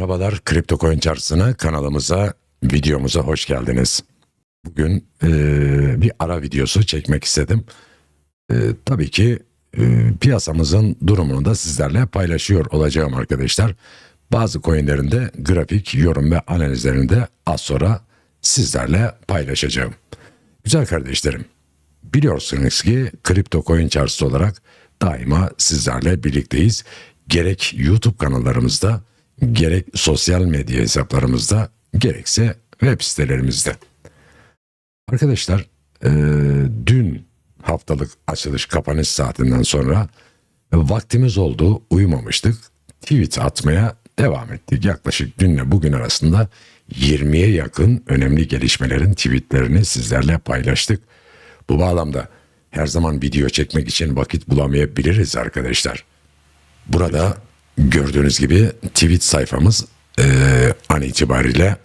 Merhabalar Kripto Coin Çarşısı'na kanalımıza videomuza hoş geldiniz. Bugün eee, bir ara videosu çekmek istedim. Eee, tabii ki eee, piyasamızın durumunu da sizlerle paylaşıyor olacağım arkadaşlar. Bazı coinlerin de grafik, yorum ve analizlerini de az sonra sizlerle paylaşacağım. Güzel kardeşlerim, biliyorsunuz ki Kripto Coin Çarşısı olarak daima sizlerle birlikteyiz. Gerek YouTube kanallarımızda, gerek sosyal medya hesaplarımızda, gerekse web sitelerimizde. Arkadaşlar, eee, dün haftalık açılış kapanış saatinden sonra vaktimiz oldu, uyumamıştık. Tweet atmaya devam ettik. Yaklaşık dünle bugün arasında 20'ye yakın önemli gelişmelerin tweetlerini sizlerle paylaştık. Bu bağlamda her zaman video çekmek için vakit bulamayabiliriz arkadaşlar. Burada gördüğünüz gibi tweet sayfamız eee, an itibariyle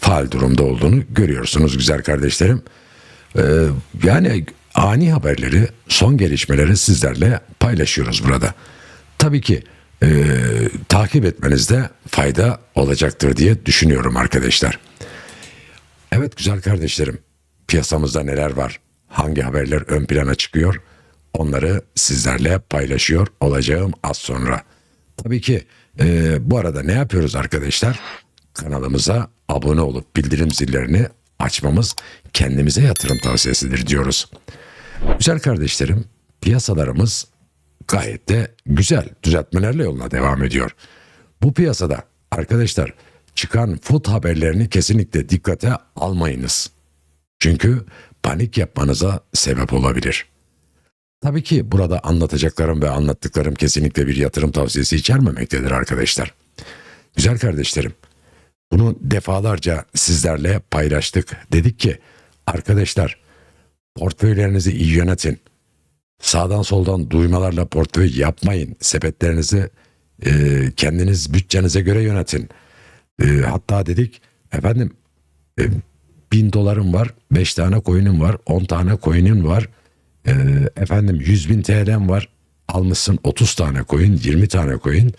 faal durumda olduğunu görüyorsunuz güzel kardeşlerim. Eee, yani ani haberleri, son gelişmeleri sizlerle paylaşıyoruz burada. Tabii ki eee, takip etmenizde fayda olacaktır diye düşünüyorum arkadaşlar. Evet güzel kardeşlerim, piyasamızda neler var? Hangi haberler ön plana çıkıyor? Onları sizlerle paylaşıyor olacağım az sonra. Tabii ki e, bu arada ne yapıyoruz arkadaşlar? Kanalımıza abone olup bildirim zillerini açmamız kendimize yatırım tavsiyesidir diyoruz. Güzel kardeşlerim, piyasalarımız gayet de güzel düzeltmelerle yoluna devam ediyor. Bu piyasada arkadaşlar çıkan food haberlerini kesinlikle dikkate almayınız. Çünkü panik yapmanıza sebep olabilir. Tabii ki burada anlatacaklarım ve anlattıklarım kesinlikle bir yatırım tavsiyesi içermemektedir arkadaşlar. Güzel kardeşlerim, bunu defalarca sizlerle paylaştık. Dedik ki arkadaşlar portföylerinizi iyi yönetin. Sağdan soldan duymalarla portföy yapmayın. Sepetlerinizi e, kendiniz bütçenize göre yönetin. E, hatta dedik efendim e, bin dolarım var, beş tane coin'im var, on tane coin'im var. E, efendim 100 bin TL'm var. Almışsın 30 tane coin, 20 tane coin.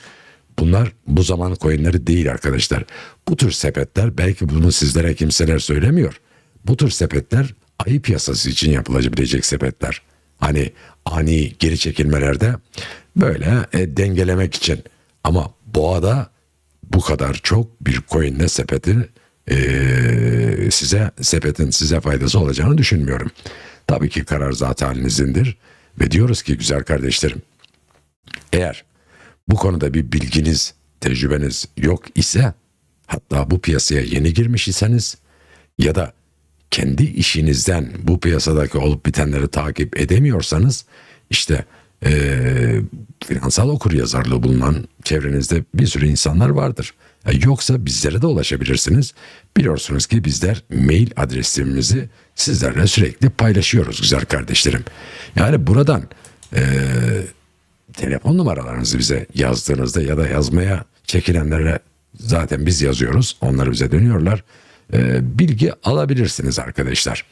Bunlar bu zaman coinleri değil arkadaşlar. Bu tür sepetler belki bunu sizlere kimseler söylemiyor. Bu tür sepetler ayı piyasası için yapılabilecek sepetler. Hani ani geri çekilmelerde böyle e, dengelemek için. Ama boğada bu kadar çok bir coinle sepeti e, size sepetin size faydası olacağını düşünmüyorum. Tabii ki karar zaten halinizindir ve diyoruz ki güzel kardeşlerim eğer bu konuda bir bilginiz, tecrübeniz yok ise hatta bu piyasaya yeni girmiş iseniz ya da kendi işinizden bu piyasadaki olup bitenleri takip edemiyorsanız işte eee finansal okuryazarlığı bulunan çevrenizde bir sürü insanlar vardır. E, Yoksa bizlere de ulaşabilirsiniz. Biliyorsunuz ki bizler mail adresimizi sizlerle sürekli paylaşıyoruz güzel kardeşlerim. Yani buradan eee telefon numaralarınızı bize yazdığınızda ya da yazmaya çekilenlere zaten biz yazıyoruz. Onlar bize dönüyorlar. Ee, bilgi alabilirsiniz arkadaşlar.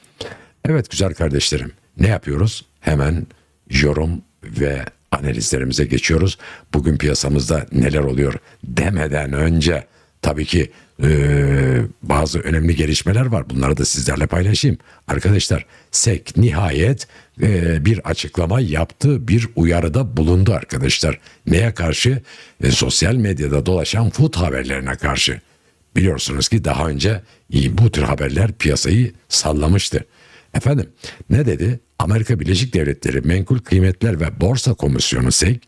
Evet güzel kardeşlerim ne yapıyoruz? Hemen yorum ve analizlerimize geçiyoruz. Bugün piyasamızda neler oluyor demeden önce tabii ki e, bazı önemli gelişmeler var. Bunları da sizlerle paylaşayım. Arkadaşlar SEK nihayet e, bir açıklama yaptı, bir uyarıda bulundu arkadaşlar. Neye karşı? E, sosyal medyada dolaşan food haberlerine karşı. Biliyorsunuz ki daha önce bu tür haberler piyasayı sallamıştı. Efendim ne dedi? Amerika Birleşik Devletleri Menkul Kıymetler ve Borsa Komisyonu SEC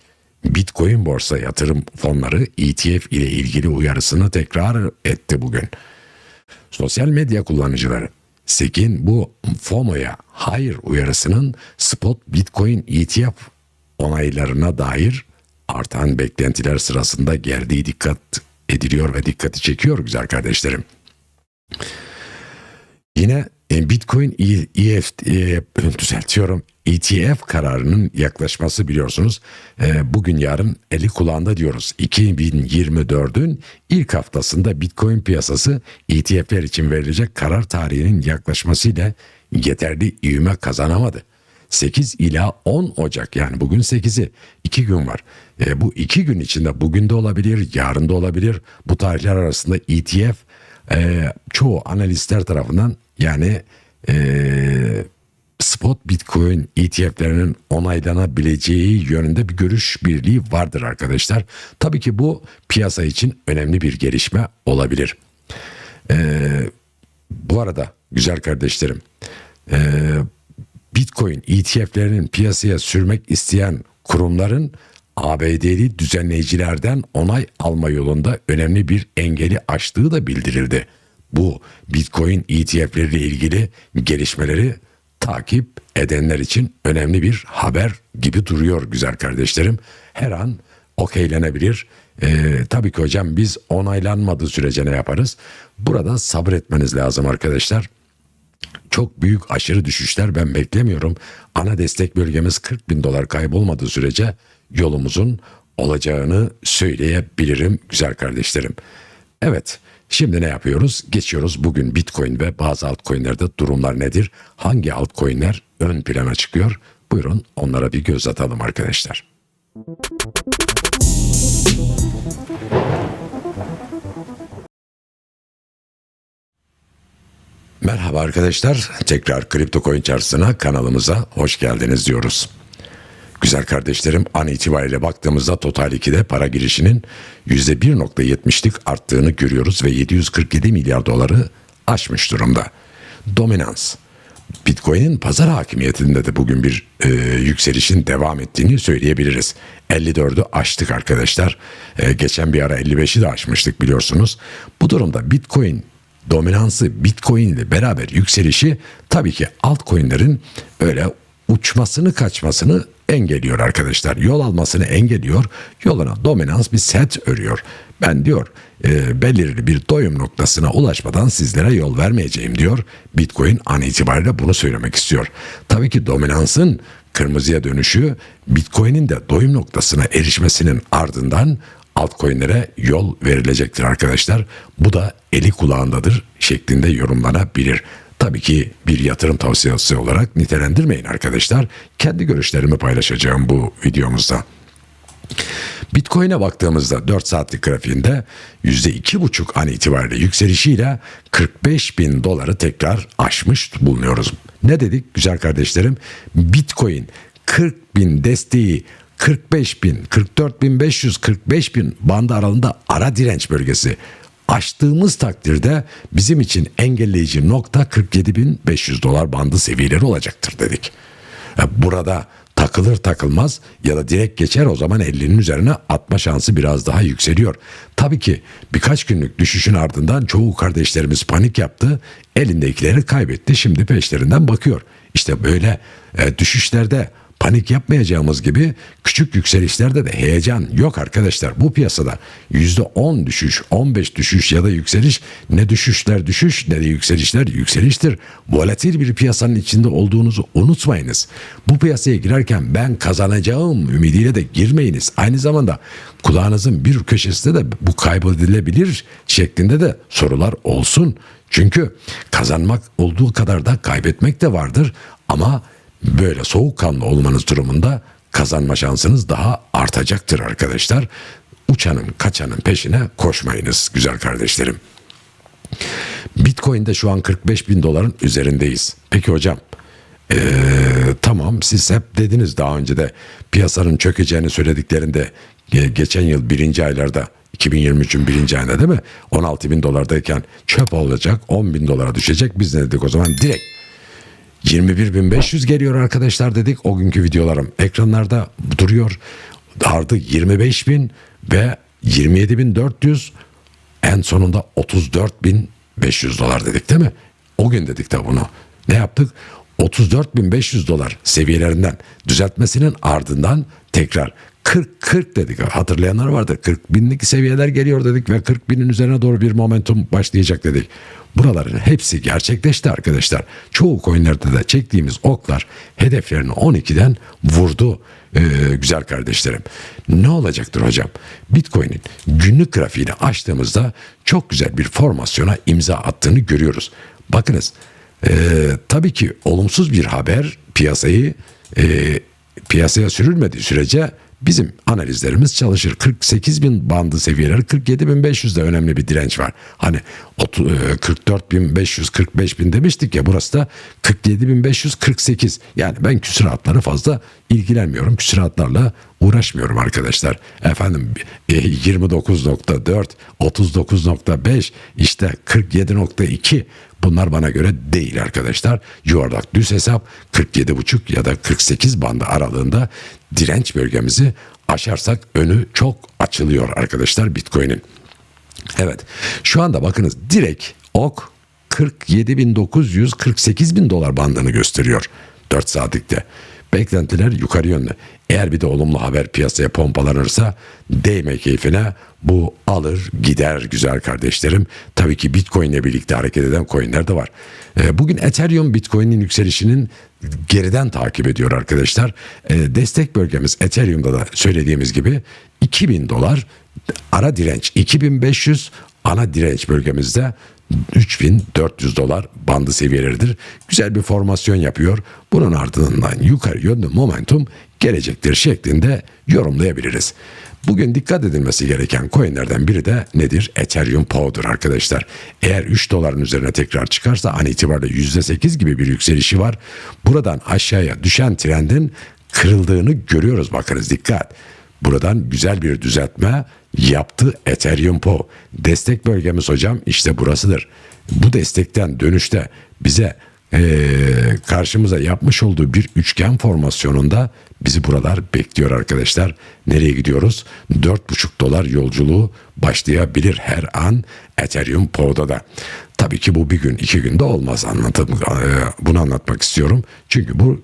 Bitcoin borsa yatırım fonları ETF ile ilgili uyarısını tekrar etti bugün. Sosyal medya kullanıcıları SEC'in bu FOMO'ya hayır uyarısının spot Bitcoin ETF onaylarına dair artan beklentiler sırasında geldiği dikkat ediliyor ve dikkati çekiyor güzel kardeşlerim. Yine e, Bitcoin EF, e, düzeltiyorum ETF kararının yaklaşması biliyorsunuz. E, bugün yarın eli kulağında diyoruz. 2024'ün ilk haftasında Bitcoin piyasası ETF'ler için verilecek karar tarihinin yaklaşmasıyla yeterli ivme kazanamadı. 8 ila 10 Ocak yani bugün 8'i 2 gün var. E, bu 2 gün içinde bugün de olabilir, yarın da olabilir. Bu tarihler arasında ETF e, çoğu analistler tarafından yani e, spot bitcoin ETF'lerinin onaylanabileceği yönünde bir görüş birliği vardır arkadaşlar. Tabii ki bu piyasa için önemli bir gelişme olabilir. Ee, bu arada güzel kardeşlerim e, Bitcoin ETF'lerinin piyasaya sürmek isteyen kurumların ABD'li düzenleyicilerden onay alma yolunda önemli bir engeli aştığı da bildirildi. Bu Bitcoin ETF'leriyle ilgili gelişmeleri takip edenler için önemli bir haber gibi duruyor güzel kardeşlerim. Her an okeylenebilir. Ee, tabii ki hocam biz onaylanmadığı sürece ne yaparız? Burada sabretmeniz lazım arkadaşlar. Çok büyük aşırı düşüşler ben beklemiyorum. Ana destek bölgemiz 40 bin dolar kaybolmadığı sürece yolumuzun olacağını söyleyebilirim güzel kardeşlerim. Evet şimdi ne yapıyoruz? Geçiyoruz bugün Bitcoin ve bazı altcoin'lerde durumlar nedir? Hangi altcoin'ler ön plana çıkıyor? Buyurun onlara bir göz atalım arkadaşlar. Merhaba arkadaşlar. Tekrar Kripto Coin Çarşısı'na kanalımıza hoş geldiniz diyoruz. Güzel kardeşlerim an itibariyle baktığımızda Total 2'de para girişinin %1.70'lik arttığını görüyoruz ve 747 milyar doları aşmış durumda. Dominans. Bitcoin'in pazar hakimiyetinde de bugün bir e, yükselişin devam ettiğini söyleyebiliriz. 54'ü aştık arkadaşlar. E, geçen bir ara 55'i de aşmıştık biliyorsunuz. Bu durumda Bitcoin dominansı Bitcoin ile beraber yükselişi tabii ki altcoin'lerin öyle uçmasını kaçmasını engelliyor arkadaşlar. Yol almasını engelliyor. Yoluna dominans bir set örüyor. Ben diyor e, belirli bir doyum noktasına ulaşmadan sizlere yol vermeyeceğim diyor. Bitcoin an itibariyle bunu söylemek istiyor. Tabii ki dominansın kırmızıya dönüşü Bitcoin'in de doyum noktasına erişmesinin ardından altcoin'lere yol verilecektir arkadaşlar. Bu da eli kulağındadır şeklinde yorumlanabilir. Tabii ki bir yatırım tavsiyesi olarak nitelendirmeyin arkadaşlar. Kendi görüşlerimi paylaşacağım bu videomuzda. Bitcoin'e baktığımızda 4 saatlik grafiğinde %2,5 an itibariyle yükselişiyle 45 bin doları tekrar aşmış bulunuyoruz. Ne dedik güzel kardeşlerim? Bitcoin 40 bin desteği 45 bin, 44 bin 500, 45 bin bandı aralığında ara direnç bölgesi aştığımız takdirde bizim için engelleyici nokta 47.500 dolar bandı seviyeleri olacaktır dedik. E, burada takılır takılmaz ya da direkt geçer o zaman 50'nin üzerine atma şansı biraz daha yükseliyor. Tabii ki birkaç günlük düşüşün ardından çoğu kardeşlerimiz panik yaptı. Elindekileri kaybetti şimdi peşlerinden bakıyor. İşte böyle e, düşüşlerde panik yapmayacağımız gibi küçük yükselişlerde de heyecan yok arkadaşlar. Bu piyasada %10 düşüş, 15 düşüş ya da yükseliş ne düşüşler düşüş ne de yükselişler yükseliştir. Volatil bir piyasanın içinde olduğunuzu unutmayınız. Bu piyasaya girerken ben kazanacağım ümidiyle de girmeyiniz. Aynı zamanda kulağınızın bir köşesinde de bu kaybedilebilir şeklinde de sorular olsun. Çünkü kazanmak olduğu kadar da kaybetmek de vardır ama Böyle soğukkanlı olmanız durumunda kazanma şansınız daha artacaktır arkadaşlar. Uçanın kaçanın peşine koşmayınız güzel kardeşlerim. Bitcoin'de şu an 45 bin doların üzerindeyiz. Peki hocam ee, tamam siz hep dediniz daha önce de piyasanın çökeceğini söylediklerinde geçen yıl birinci aylarda 2023'ün birinci ayında değil mi? 16 bin dolardayken çöp olacak 10 bin dolara düşecek. Biz ne dedik o zaman direkt 21.500 geliyor arkadaşlar dedik o günkü videolarım. Ekranlarda duruyor. Ardı 25.000 ve 27.400 en sonunda 34.500 dolar dedik değil mi? O gün dedik de bunu. Ne yaptık? 34.500 dolar seviyelerinden düzeltmesinin ardından tekrar 40-40 dedik. Hatırlayanlar vardır. 40 binlik seviyeler geliyor dedik ve 40 binin üzerine doğru bir momentum başlayacak dedik. Buraların hepsi gerçekleşti arkadaşlar. Çoğu coinlerde de çektiğimiz oklar hedeflerini 12'den vurdu ee, güzel kardeşlerim. Ne olacaktır hocam? Bitcoin'in günlük grafiğini açtığımızda çok güzel bir formasyona imza attığını görüyoruz. Bakınız ee, tabii ki olumsuz bir haber piyasayı e, piyasaya sürülmediği sürece bizim analizlerimiz çalışır. 48 bin bandı seviyeleri 47 bin 500'de önemli bir direnç var. Hani 44 bin 500 45 bin demiştik ya burası da 47 bin 548. Yani ben küsuratları fazla ilgilenmiyorum. Küsuratlarla uğraşmıyorum arkadaşlar. Efendim e, 29.4 39.5 işte 47.2 Bunlar bana göre değil arkadaşlar. Yuvarlak düz hesap 47,5 ya da 48 bandı aralığında direnç bölgemizi aşarsak önü çok açılıyor arkadaşlar Bitcoin'in. Evet şu anda bakınız direkt ok 47.900 48.000 dolar bandını gösteriyor 4 saatlikte. Beklentiler yukarı yönlü. Eğer bir de olumlu haber piyasaya pompalanırsa değme keyfine bu alır gider güzel kardeşlerim. Tabii ki Bitcoin ile birlikte hareket eden coinler de var. Ee, bugün Ethereum Bitcoin'in yükselişinin geriden takip ediyor arkadaşlar. Ee, destek bölgemiz Ethereum'da da söylediğimiz gibi 2000 dolar ara direnç 2500 ana direnç bölgemizde 3400 dolar bandı seviyeleridir. Güzel bir formasyon yapıyor. Bunun ardından yukarı yönlü momentum gelecektir şeklinde yorumlayabiliriz. Bugün dikkat edilmesi gereken coinlerden biri de nedir? Ethereum Pow'dur arkadaşlar. Eğer 3 doların üzerine tekrar çıkarsa an itibariyle %8 gibi bir yükselişi var. Buradan aşağıya düşen trendin kırıldığını görüyoruz bakınız dikkat. Buradan güzel bir düzeltme yaptı Ethereum Po. Destek bölgemiz hocam işte burasıdır. Bu destekten dönüşte bize ee, karşımıza yapmış olduğu bir üçgen formasyonunda bizi buralar bekliyor arkadaşlar. Nereye gidiyoruz? 4,5 dolar yolculuğu başlayabilir her an Ethereum Po'da da. Tabii ki bu bir gün iki günde olmaz anlatım. Bunu anlatmak istiyorum. Çünkü bu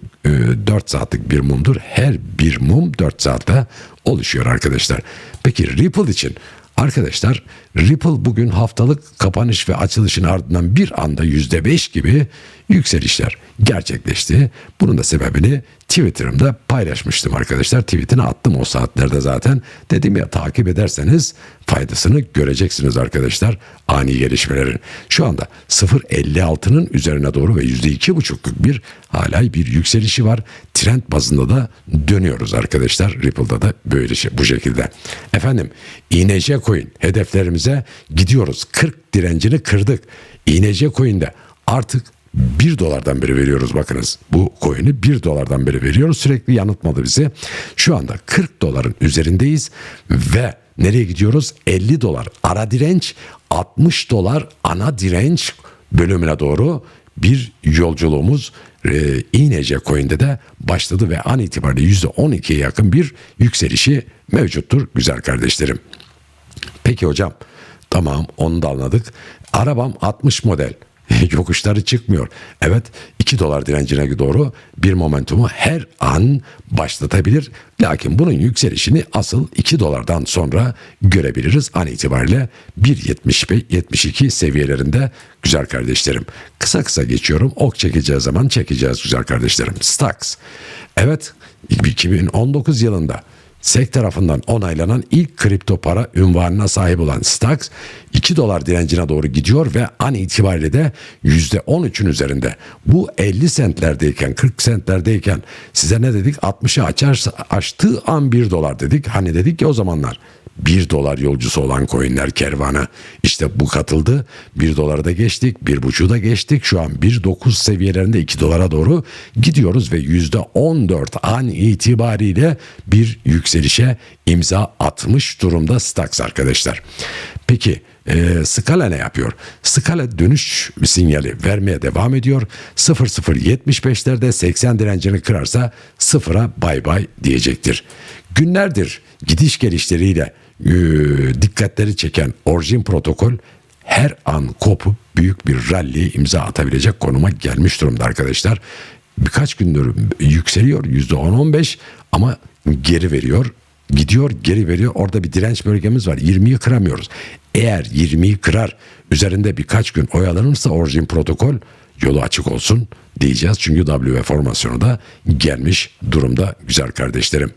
4 saatlik bir mumdur. Her bir mum 4 saatte oluşuyor arkadaşlar. Peki Ripple için Arkadaşlar Ripple bugün haftalık kapanış ve açılışın ardından bir anda %5 gibi yükselişler gerçekleşti. Bunun da sebebini Twitter'ımda paylaşmıştım arkadaşlar. Tweetini attım o saatlerde zaten. Dedim ya takip ederseniz faydasını göreceksiniz arkadaşlar ani gelişmelerin. Şu anda 0.56'nın üzerine doğru ve %2.5'luk bir hala bir yükselişi var. Trend bazında da dönüyoruz arkadaşlar. Ripple'da da böyle şey, bu şekilde. Efendim INC coin hedeflerimize gidiyoruz. 40 direncini kırdık. INC coin'de artık 1 dolardan beri veriyoruz bakınız. Bu coin'i 1 dolardan beri veriyoruz. Sürekli yanıltmadı bizi. Şu anda 40 doların üzerindeyiz ve nereye gidiyoruz? 50 dolar ara direnç, 60 dolar ana direnç bölümüne doğru bir yolculuğumuz e, İNC coin'de de başladı ve an itibariyle %12'ye yakın bir yükselişi mevcuttur güzel kardeşlerim. Peki hocam tamam onu da anladık. Arabam 60 model. yokuşları çıkmıyor. Evet 2 dolar direncine doğru bir momentumu her an başlatabilir. Lakin bunun yükselişini asıl 2 dolardan sonra görebiliriz an itibariyle 1.75-72 seviyelerinde güzel kardeşlerim. Kısa kısa geçiyorum. Ok çekeceğiz zaman çekeceğiz güzel kardeşlerim. Stocks. Evet 2019 yılında SEC tarafından onaylanan ilk kripto para ünvanına sahip olan Stax 2 dolar direncine doğru gidiyor ve an itibariyle de %13'ün üzerinde. Bu 50 sentlerdeyken 40 sentlerdeyken size ne dedik 60'ı açarsa açtığı an 1 dolar dedik. Hani dedik ki o zamanlar 1 dolar yolcusu olan coinler kervanı. İşte bu katıldı. 1 dolara da geçtik. 1,5'u da geçtik. Şu an 1.9 seviyelerinde 2 dolara doğru gidiyoruz ve %14 an itibariyle bir yükselişe imza atmış durumda Stax arkadaşlar. Peki e, Scala ne yapıyor? Scala dönüş sinyali vermeye devam ediyor. 0075'lerde 80 direncini kırarsa sıfıra bay bay diyecektir. Günlerdir gidiş gelişleriyle e, dikkatleri çeken orijin protokol her an kopup büyük bir rally imza atabilecek konuma gelmiş durumda arkadaşlar. Birkaç gündür yükseliyor %10-15 ama geri veriyor gidiyor geri veriyor. Orada bir direnç bölgemiz var. 20'yi kıramıyoruz. Eğer 20'yi kırar üzerinde birkaç gün oyalanırsa orijin protokol yolu açık olsun diyeceğiz. Çünkü W formasyonu da gelmiş durumda güzel kardeşlerim.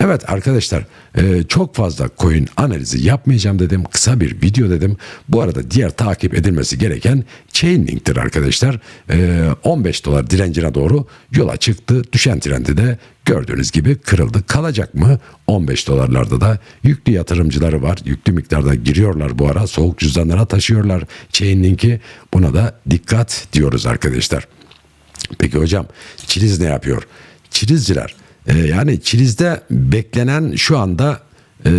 Evet arkadaşlar e, çok fazla coin analizi yapmayacağım dedim. Kısa bir video dedim. Bu arada diğer takip edilmesi gereken Chainlink'tir arkadaşlar. E, 15 dolar direncine doğru yola çıktı. Düşen trendi de gördüğünüz gibi kırıldı. Kalacak mı? 15 dolarlarda da yüklü yatırımcıları var. Yüklü miktarda giriyorlar bu ara. Soğuk cüzdanlara taşıyorlar Chainlink'i. Buna da dikkat diyoruz arkadaşlar. Peki hocam Çiliz ne yapıyor? Çilizciler e, yani Çiliz'de beklenen şu anda e,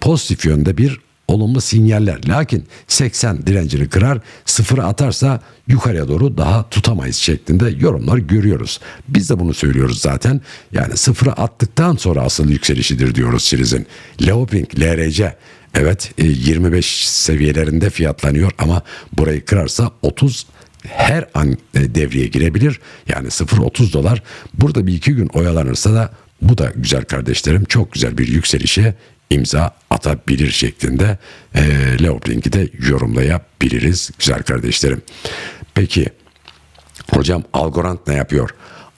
pozitif yönde bir olumlu sinyaller. Lakin 80 direncini kırar sıfır atarsa yukarıya doğru daha tutamayız şeklinde yorumlar görüyoruz. Biz de bunu söylüyoruz zaten. Yani sıfırı attıktan sonra asıl yükselişidir diyoruz Çiliz'in. Leoping, LRC evet e, 25 seviyelerinde fiyatlanıyor ama burayı kırarsa 30 her an e, devreye girebilir. Yani 0.30 dolar. Burada bir iki gün oyalanırsa da bu da güzel kardeşlerim çok güzel bir yükselişe imza atabilir şeklinde e, Leoplink'i de yorumlayabiliriz güzel kardeşlerim. Peki hocam Algorand ne yapıyor?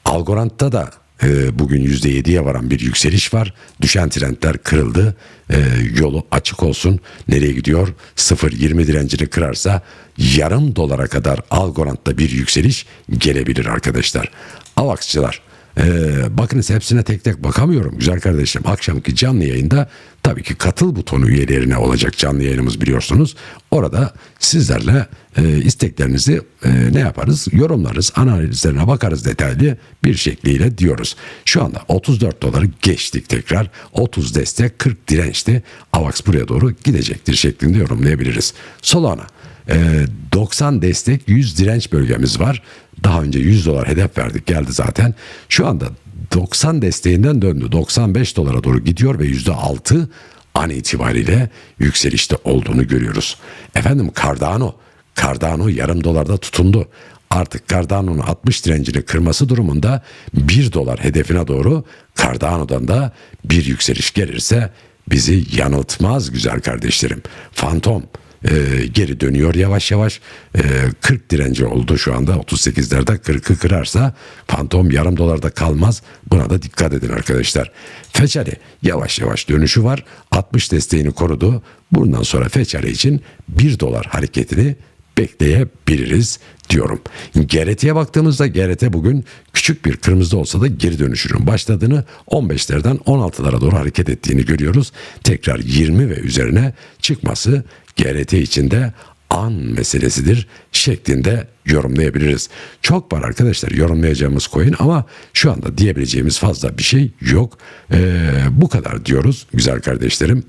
Algorand'da da e, bugün %7'ye varan bir yükseliş var. Düşen trendler kırıldı. E, yolu açık olsun. Nereye gidiyor? 0.20 direncini kırarsa yarım dolara kadar Algorand'da bir yükseliş gelebilir arkadaşlar. Avaksçılar ee, bakınız hepsine tek tek bakamıyorum güzel kardeşim. Akşamki canlı yayında tabii ki katıl butonu üyelerine olacak canlı yayınımız biliyorsunuz. Orada sizlerle e, isteklerinizi e, ne yaparız? Yorumlarız, analizlerine bakarız detaylı bir şekliyle diyoruz. Şu anda 34 doları geçtik tekrar. 30 destek, 40 dirençti. AVAX buraya doğru gidecektir şeklinde yorumlayabiliriz. Solana e, 90 destek 100 direnç bölgemiz var. Daha önce 100 dolar hedef verdik geldi zaten. Şu anda 90 desteğinden döndü. 95 dolara doğru gidiyor ve %6 an itibariyle yükselişte olduğunu görüyoruz. Efendim Cardano, Cardano yarım dolarda tutundu. Artık Cardano'nun 60 direncini kırması durumunda 1 dolar hedefine doğru Cardano'dan da bir yükseliş gelirse bizi yanıltmaz güzel kardeşlerim. Fantom e, geri dönüyor yavaş yavaş. E, 40 direnci oldu şu anda 38'lerde 40'ı kırarsa fantom yarım dolarda kalmaz. Buna da dikkat edin arkadaşlar. Feçari yavaş yavaş dönüşü var. 60 desteğini korudu. Bundan sonra Feçari için 1 dolar hareketini bekleyebiliriz diyorum. GRT'ye baktığımızda GRT bugün küçük bir kırmızı olsa da geri dönüşünün başladığını 15'lerden 16'lara doğru hareket ettiğini görüyoruz. Tekrar 20 ve üzerine çıkması GRT içinde an meselesidir şeklinde yorumlayabiliriz. Çok var arkadaşlar yorumlayacağımız coin ama şu anda diyebileceğimiz fazla bir şey yok. Ee, bu kadar diyoruz güzel kardeşlerim.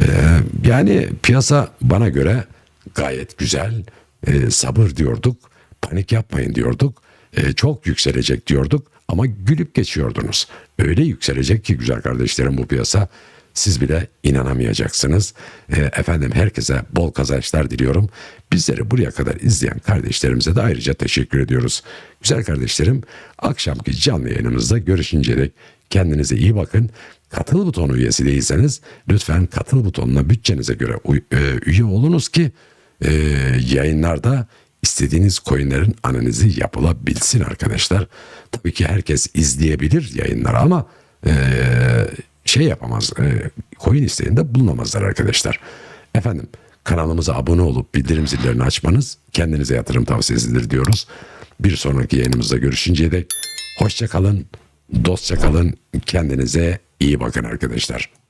Ee, yani piyasa bana göre gayet güzel. Ee, sabır diyorduk, panik yapmayın diyorduk. Ee, çok yükselecek diyorduk ama gülüp geçiyordunuz. Öyle yükselecek ki güzel kardeşlerim bu piyasa. Siz bile inanamayacaksınız. E, efendim herkese bol kazançlar diliyorum. Bizleri buraya kadar izleyen kardeşlerimize de ayrıca teşekkür ediyoruz. Güzel kardeşlerim akşamki canlı yayınımızda görüşünceye dek kendinize iyi bakın. Katıl butonu üyesi değilseniz lütfen katıl butonuna bütçenize göre e, üye olunuz ki e, yayınlarda istediğiniz coinlerin analizi yapılabilsin arkadaşlar. Tabii ki herkes izleyebilir yayınları ama e, şey yapamaz, e, coin isteğinde bulunamazlar arkadaşlar. Efendim kanalımıza abone olup bildirim zillerini açmanız kendinize yatırım tavsiyesidir diyoruz. Bir sonraki yayınımızda görüşünceye dek hoşça kalın, dostça kalın, kendinize iyi bakın arkadaşlar.